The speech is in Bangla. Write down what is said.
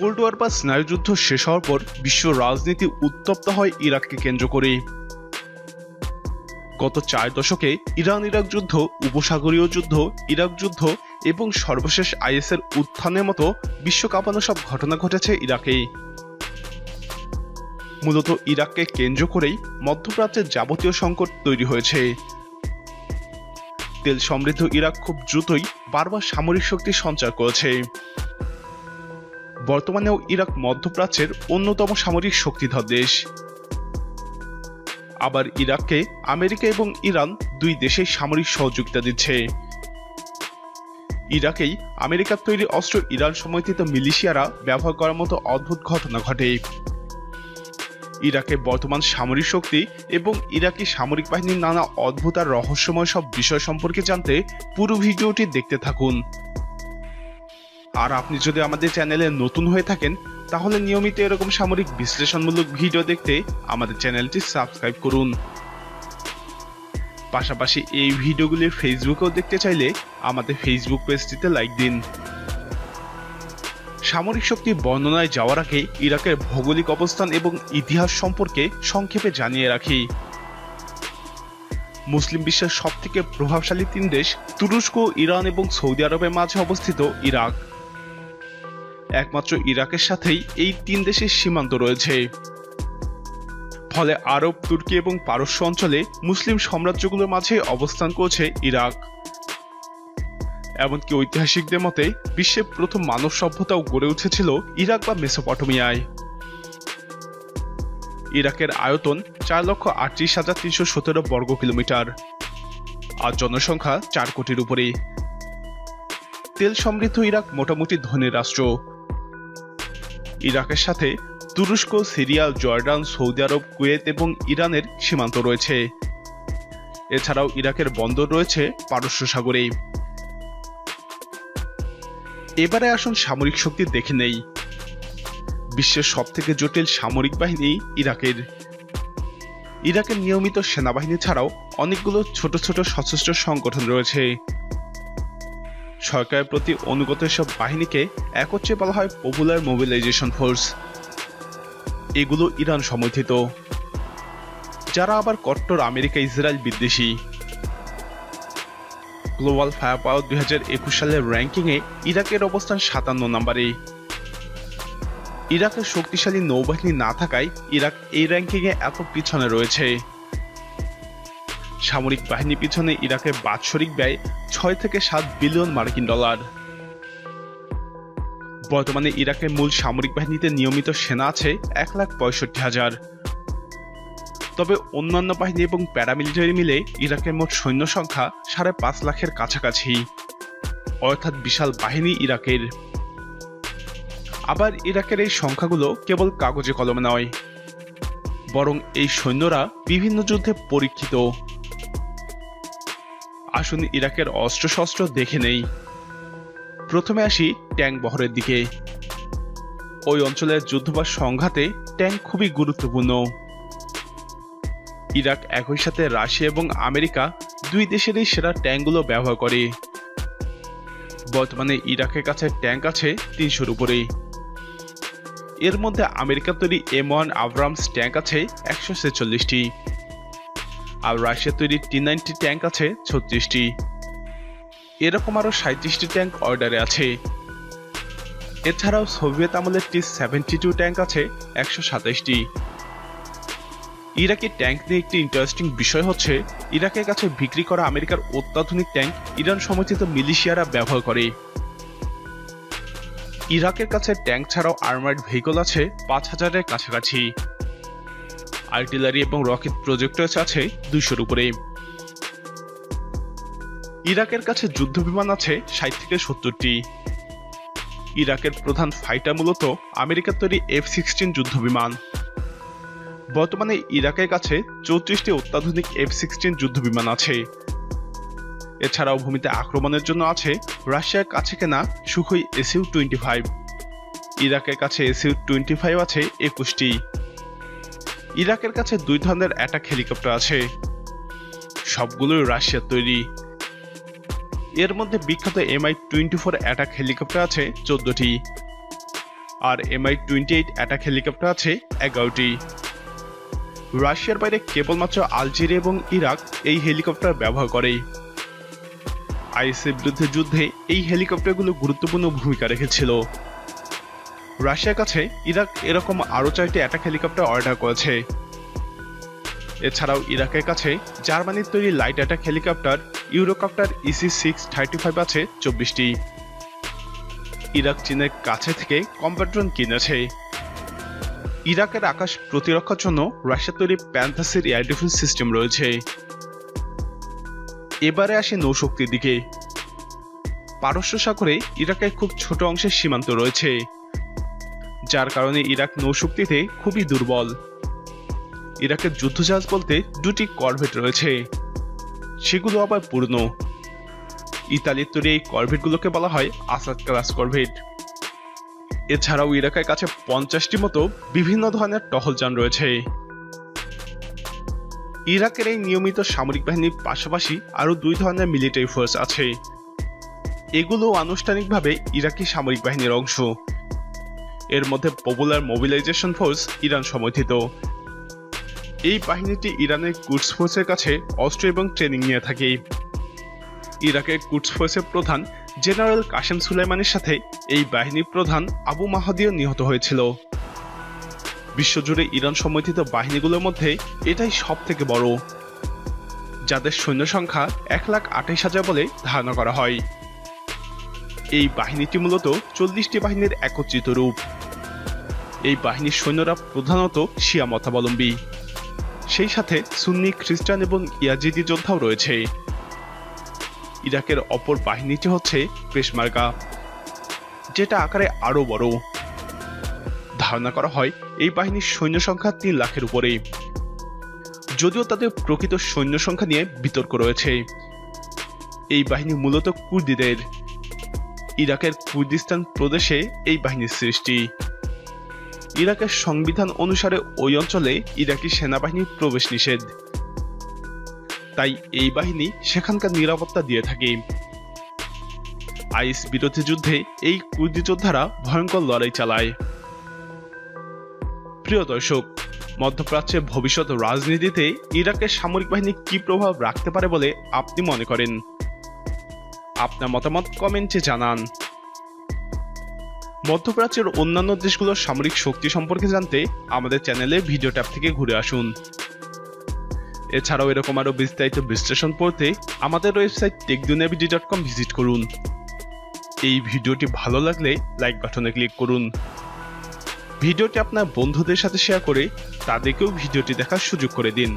কোল্ড ওয়ার বা স্নায়ুযুদ্ধ শেষ হওয়ার পর বিশ্ব রাজনীতি উত্তপ্ত হয় ইরাককে কেন্দ্র করে গত চার দশকে ইরান ইরাক যুদ্ধ, উপসাগরীয় যুদ্ধ, ইরাক যুদ্ধ এবং সর্বশেষ আইএসের উত্থানের মতো বিশ্ব কাঁপানো সব ঘটনা ঘটেছে ইরাকে মূলত ইরাককে কেন্দ্র করেই মধ্যপ্রাচ্যের যাবতীয় সংকট তৈরি হয়েছে। তেল সমৃদ্ধ ইরাক খুব দ্রুতই বারবার সামরিক শক্তি সঞ্চার করেছে। বর্তমানেও ইরাক মধ্যপ্রাচ্যের অন্যতম সামরিক শক্তিধর দেশ। আবার ইরাককে আমেরিকা এবং ইরান দুই দেশে সামরিক সহযোগিতা দিচ্ছে। ইরাকেই আমেরিকার তৈরি অস্ত্র ইরান সমর্থিত মিলিশিয়ারা ব্যবহার করার মতো অদ্ভুত ঘটনা ঘটে। ইরাকে বর্তমান সামরিক শক্তি এবং ইরাকি সামরিক বাহিনীর নানা অদ্ভুত আর রহস্যময় সব বিষয় সম্পর্কে জানতে পুরো ভিডিওটি দেখতে থাকুন। আর আপনি যদি আমাদের চ্যানেলে নতুন হয়ে থাকেন, তাহলে নিয়মিত এরকম সামরিক বিশ্লেষণমূলক ভিডিও দেখতে আমাদের চ্যানেলটি সাবস্ক্রাইব করুন। পাশাপাশি এই ভিডিওগুলি ফেসবুকেও দেখতে চাইলে আমাদের ফেসবুক পেজটিতে লাইক দিন। সামরিক শক্তি বর্ণনায় যাওয়ার আগে ইরাকের ভৌগোলিক অবস্থান এবং ইতিহাস সম্পর্কে সংক্ষেপে জানিয়ে রাখি। মুসলিম বিশ্বের সবথেকে প্রভাবশালী তিন দেশ তুরস্ক, ইরান এবং সৌদি আরবের মাঝে অবস্থিত ইরাক। একমাত্র ইরাকের সাথেই এই তিন দেশের সীমান্ত রয়েছে। ফলে আরব, তুর্কি এবং পারস্য অঞ্চলে মুসলিম সাম্রাজ্যগুলোর মাঝে অবস্থান করছে ইরাক। এমনকি ঐতিহাসিকদের মতে, বিশ্বের প্রথম মানব সভ্যতাও গড়ে উঠেছিল ইরাক বা মেসোপটমিয়ায়। ইরাকের আয়তন চার লক্ষ আটত্রিশ হাজার তিনশো সতেরো বর্গ কিলোমিটার আর জনসংখ্যা চার কোটির উপরে। তেল সমৃদ্ধ ইরাক মোটামুটি ধনী রাষ্ট্র। ইরাকের সাথে তুরস্ক, Syria, Jordan, Saudi Arab, Kuwait এবং ইরানের সীমান্ত রয়েছে। এছাড়াও ইরাকের বন্দর রয়েছে পারস্য সাগরে। এবারে আসুন সামরিক শক্তি দেখে নেই। বিশ্বের সবথেকে জটিল সামরিক বাহিনী ইরাকের। ইরাকের নিয়মিত সেনাবাহিনী ছাড়াও অনেকগুলো ছোট ছোট সশস্ত্র সংগঠন রয়েছে। সরকারের প্রতি অনুগত এসব বাহিনীকে একত্রে বলা হয় পপুলার মোবিলাইজেশন ফোর্স এগুলো ইরান সমর্থিত। যারা আবার কট্টর আমেরিকা, ইসরায়েল বিদ্বেষী। গ্লোবাল ফায়ার পাওয়ার দুই হাজার একুশ সালের র্যাঙ্কিংয়ে ইরাকের অবস্থান সাতান্ন নম্বরে। ইরাকের শক্তিশালী নৌবাহিনী না থাকায় ইরাক এই র্যাঙ্কিংয়ে এত পিছনে রয়েছে। সামরিক বাহিনী পিছনে ইরাকের বাৎসরিক ব্যয় ছয় থেকে সাত বিলিয়ন মার্কিন ডলার। বর্তমানে ইরাকের মূল সামরিক বাহিনীতে নিয়মিত সেনা আছে এক লাখ পঁয়ষট্টি হাজার। তবে অন্যান্য বাহিনী এবং প্যারামিলিটারি মিলে ইরাকের মোট সৈন্য সংখ্যা সাড়ে পাঁচ লাখের কাছাকাছি। অর্থাৎ বিশাল বাহিনী ইরাকের। আবার ইরাকের এই সংখ্যাগুলো কেবল কাগজে কলমে নয়। বরং এই সৈন্যরা বিভিন্ন যুদ্ধে পরীক্ষিত। আসুন ইরাকের অস্ত্রশস্ত্র দেখে নেই। প্রথমে আসি ট্যাঙ্ক বহরের দিকে। ওই অঞ্চলের যুদ্ধ বা সংঘাতে ট্যাঙ্ক খুবই গুরুত্বপূর্ণ। ইরাক একই সাথে রাশিয়া এবং আমেরিকা দুই দেশেরই সেরা ট্যাঙ্কগুলো ব্যবহার করে। বর্তমানে ইরাকের কাছে ট্যাঙ্ক আছে তিনশোর উপরে। এর মধ্যে আমেরিকা তৈরি এম ওয়ান আব্রামস ট্যাঙ্ক আছে একশো ছেচল্লিশটি। আর রাশিয়ার তৈরি টি নাইনটি ট্যাঙ্ক আছে ছত্রিশটি। এরকম আরও সাঁত্রিশটি ট্যাঙ্ক অর্ডারে আছে। এছাড়াও সোভিয়েত আমলের টি সেভেন্টি টু ট্যাঙ্ক আছে একশো সাতাইশটি। ইরাকি ট্যাঙ্ক নিয়ে একটি ইন্টারেস্টিং বিষয় হচ্ছে, ইরাকের কাছে বিক্রি করা আমেরিকার অত্যাধুনিক ট্যাঙ্ক ইরান সমর্থিত মিলিশিয়ারা ব্যবহার করে। ইরাকের কাছে ট্যাঙ্ক ছাড়াও আর্মার্ড ভেহিকল আছে পাঁচ হাজারের কাছাকাছি। আর্টিলারি এবং রকেট প্রজেক্টরস আছে দুইশোর উপরে। ইরাকের কাছে যুদ্ধ বিমান আছে ষাট থেকে সত্তরটি। ইরাকের প্রধান ফাইটার মূলত আমেরিকার তৈরি এফ সিক্সটিন যুদ্ধ বিমান বর্তমানে ইরাকের কাছে চৌত্রিশটি অত্যাধুনিক এফ সিক্সটিন যুদ্ধ বিমান আছে। এছাড়াও ভূমিতে আক্রমণের জন্য আছে রাশিয়ার কাছে কেনা সুখই এসইউ টোয়েন্টি ফাইভ। ইরাকের কাছে এসিউ টোয়েন্টি ফাইভ আছে একুশটি। ইরাকের কাছে দুই ধরনের অ্যাটাক হেলিকপ্টার আছে। সবগুলোই রাশিয়ার তৈরি। এর মধ্যে বিখ্যাত MI twenty four attack helicopter আছে চোদ্দটি। আর MI twenty eight attack helicopter আছে এগারোটি। রাশিয়ার বাইরে কেবলমাত্র আলজেরিয়া এবং ইরাক এই হেলিকপ্টার ব্যবহার করে। আইএসের বিরুদ্ধে যুদ্ধে এই হেলিকপ্টারগুলো গুরুত্বপূর্ণ ভূমিকা রেখেছিল। রাশিয়ার কাছে ইরাক এরকম আরও চারটি অ্যাটাক হেলিকপ্টার অর্ডার করেছে। এছাড়াও ইরাকের কাছে জার্মানির তৈরি light attack helicopter Eurocopter EC six thirty five আছে চব্বিশটি। ইরাক চীনের কাছে থেকে কম্পাট্রন কিনেছে। ইরাকের আকাশ প্রতিরক্ষার জন্য রাশিয়ার তৈরি প্যান্থাসের এয়ার ডিফেন্স সিস্টেম রয়েছে। এবারে আসে নৌশক্তির দিকে। পারস্য সাগরে ইরাকের খুব ছোট অংশের সীমান্ত রয়েছে। যার কারণে ইরাক নৌশক্তিতে খুবই দুর্বল। ইরাকের যুদ্ধজাহাজ বলতে দুটি করভেট রয়েছে। সেগুলো আবার পূর্ণ। ইতালির তৈরি এই করভেটগুলোকে বলা হয় আসাদ ক্লাস করভেট। এছাড়াও ইরাকের কাছে পঞ্চাশটি মতো বিভিন্ন ধরনের টহলযান রয়েছে। ইরাকের এই নিয়মিত সামরিক বাহিনীর পাশাপাশি আরও দুই ধরনের মিলিটারি ফোর্স আছে। এগুলো আনুষ্ঠানিকভাবে ইরাকি সামরিক বাহিনীর অংশ। এর মধ্যে পপুলার মোবিলাইজেশন ফোর্স ইরান সমর্থিত। এই বাহিনীটি ইরানের কুডস ফোর্সের কাছে অস্ত্র এবং ট্রেনিং নিয়ে থাকে। ইরাকের কুডস ফোর্সের প্রধান জেনারেল কাশেম সুলাইমানের সাথে এই বাহিনীর প্রধান আবু মাহাদিও নিহত হয়েছিল। বিশ্বজুড়ে ইরান সমর্থিত বাহিনীগুলোর মধ্যে এটাই সব থেকে বড়, যাদের সৈন্য সংখ্যা এক লাখ আঠাইশ হাজার বলে ধারণা করা হয়। এই বাহিনীটি মূলত চল্লিশটি বাহিনীর একত্রিত রূপ। এই বাহিনীর সৈন্যরা প্রধানত শিয়া মতাবলম্বী। সেই সাথে সুন্নি, খ্রিস্টান এবং ইয়াজিদি যোদ্ধাও রয়েছে। ইরাকের অপর বাহিনীটি হচ্ছে পেশমার্গা, যেটা আকারে আরও বড়। ধারণা করা হয়, এই বাহিনীর সৈন্য সংখ্যা তিন লাখের উপরে। যদিও তাদের প্রকৃত সৈন্য সংখ্যা নিয়ে বিতর্ক রয়েছে। এই বাহিনী মূলত কুর্দিদের। ইরাকের কুর্দিস্তান প্রদেশে এই বাহিনীর সৃষ্টি। ইরাকের সংবিধান অনুসারে ওই অঞ্চলে ইরাকি সেনাবাহিনীর প্রবেশ নিষেধ। তাই এই বাহিনী সেখানকার নিরাপত্তা দিয়ে থাকে। আইস বিরোধী যুদ্ধে এই কুর্দি যোদ্ধারা ভয়ঙ্কর লড়াই চালায়। প্রিয় দর্শক মধ্যপ্রাচ্যের ভবিষ্যৎ রাজনীতিতে ইরাকের সামরিক বাহিনী কি প্রভাব রাখতে পারে বলে আপনি মনে করেন? আপনার মতামত কমেন্টে জানান। মধ্যপ্রাচ্যের অন্যান্য দেশগুলোর সামরিক শক্তি সম্পর্কে জানতে আমাদের চ্যানেলে ভিডিও ট্যাব থেকে ঘুরে আসুন। এছাড়াও এরকম আরও বিস্তারিত বিশ্লেষণ পড়তে আমাদের ওয়েবসাইট টেকদুনিয়াবিডি ডট কম ভিজিট করুন। এই ভিডিওটি ভালো লাগলে লাইক বাটনে ক্লিক করুন। ভিডিওটি আপনার বন্ধুদের সাথে শেয়ার করে তাদেরকেও ভিডিওটি দেখার সুযোগ করে দিন।